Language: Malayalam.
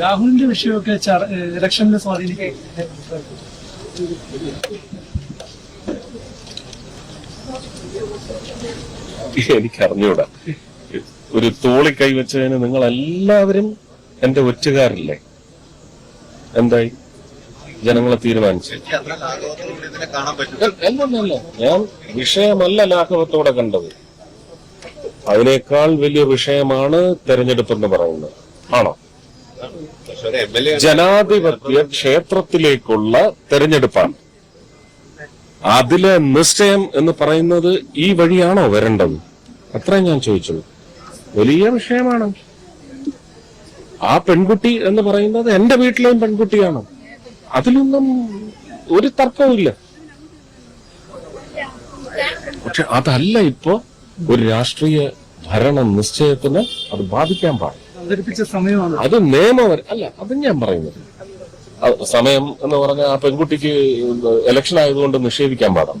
രാഹുലിന്റെ വിഷയമൊക്കെ ഇലക്ഷനിലെ സ്വാധീനിക്കും എനിക്ക് അറിഞ്ഞൂടാ ഒരു തോളി കൈവച്ചതിന് നിങ്ങൾ എല്ലാവരും എന്റെ ഒറ്റുകാരല്ലേ? എന്തായി? ജനങ്ങളെ തീരുമാനിച്ചു. ഞാൻ വിഷയമല്ല ലാഘവത്തോടെ കണ്ടത്. അതിനേക്കാൾ വലിയ വിഷയമാണ് തെരഞ്ഞെടുപ്പ് എന്ന് പറയുന്നത്. ആണോ? ജനാധിപത്യ ക്ഷേത്രത്തിലേക്കുള്ള തെരഞ്ഞെടുപ്പാണ്. അതിലെ നിശ്ചയം എന്ന് പറയുന്നത് ഈ വഴിയാണോ വരേണ്ടത്? അത്രയും ഞാൻ ചോദിച്ചത്. വലിയ വിഷയമാണ്. ആ പെൺകുട്ടി എന്ന് പറയുന്നത് എന്റെ വീട്ടിലെയും പെൺകുട്ടിയാണ്. അതിലൊന്നും ഒരു തർക്കവുമില്ല പക്ഷെ അതല്ല ഇപ്പോ ഒരു രാഷ്ട്രീയ ഭരണ നിശ്ചയത്തിന് അത് ബാധിക്കാൻ പാടില്ല. അവതരിപ്പിച്ച സമയമാണ്. അത് നിയമം അല്ല അത് ഞാൻ പറയുന്നത്. സമയം എന്ന് പറഞ്ഞാൽ ആ പെൺകുട്ടിക്ക് ഇലക്ഷൻ ആയതുകൊണ്ട് നിഷേധിക്കാൻ പാടാം